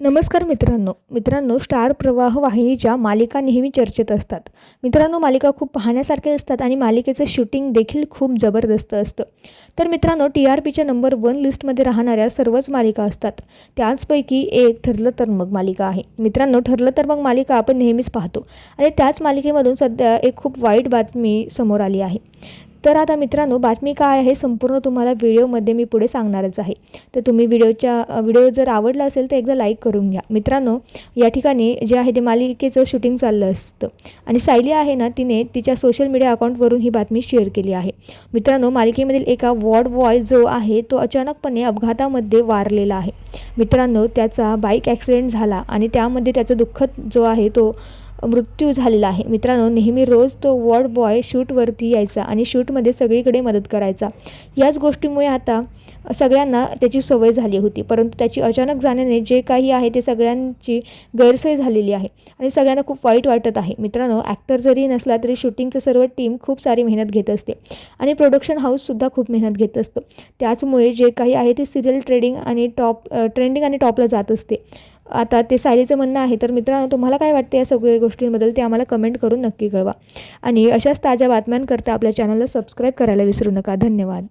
नमस्कार मित्रांनो. मित्रांनो स्टार प्रवाह वाहिनीच्या मालिका नेहमी चर्चेत असतात. मित्रांनो मालिका खूप पाहण्यासारख्या असतात आणि मालिकेचं शूटिंग देखील खूप जबरदस्त असतं. तर मित्रांनो टी आर पीच्या नंबर वन लिस्टमध्ये राहणाऱ्या सर्वच मालिका असतात. त्याचपैकी एक ठरलं तर मग मालिका आहे. मित्रांनो ठरलं तर मग मालिका आपण नेहमीच पाहतो. आणि त्याच मालिकेमधून सध्या एक खूप वाईट बातमी समोर आली आहे. तर आता मित्रांनो बातमी काय आहे संपूर्ण तुम्हाला व्हिडिओमध्ये मी पुढे सांगणारच आहे. तर तुम्ही व्हिडिओच्या व्हिडिओ जर आवडला असेल तर एकदा लाईक करून घ्या. मित्रांनो या ठिकाणी जे आहे ते मालिकेचं शूटिंग चाललं असतं. आणि सायली आहे ना तिने तिच्या सोशल मीडिया अकाउंटवरून ही बातमी शेअर केली आहे. मित्रांनो मालिकेमधील एका वॉर्ड बॉय जो आहे तो अचानकपणे अपघातामध्ये वारलेला आहे. मित्रांनो त्याचा बाईक ॲक्सिडेंट झाला आणि त्यामध्ये त्याचा दुःखद जो आहे तो मृत्यू झालेला आहे. मित्रांनो नेहमी रोज तो वॉर्ड बॉय शूटवरती यायचा आणि शूटमध्ये सगळीकडे मदत करायचा. याच गोष्टीमुळे आता सगळ्यांना त्याची सवय झाली होती. परंतु त्याची अचानक जाण्याने जे काही आहे ते सगळ्यांची गैरसोय झालेली आहे आणि सगळ्यांना खूप वाईट वाटत आहे. मित्रांनो ॲक्टर जरी नसला तरी शूटिंगचं सर्व टीम खूप सारी मेहनत घेत असते आणि प्रोडक्शन हाऊससुद्धा खूप मेहनत घेत असतं. त्याचमुळे जे काही आहे ते सिरियल ट्रेडिंग आणि टॉप ट्रेंडिंग आणि टॉपला जात असते. आता ते सायलीचं म्हणणं आहे तर मित्रांनो तुम्हाला काय वाटतं या सगळ्या गोष्टींबद्दल ते आम्हाला कमेंट करून नक्की कळवा. आणि अशाच ताज्या बातम्यांकरता आपल्या चॅनलला सबस्क्राईब करायला विसरू नका. धन्यवाद.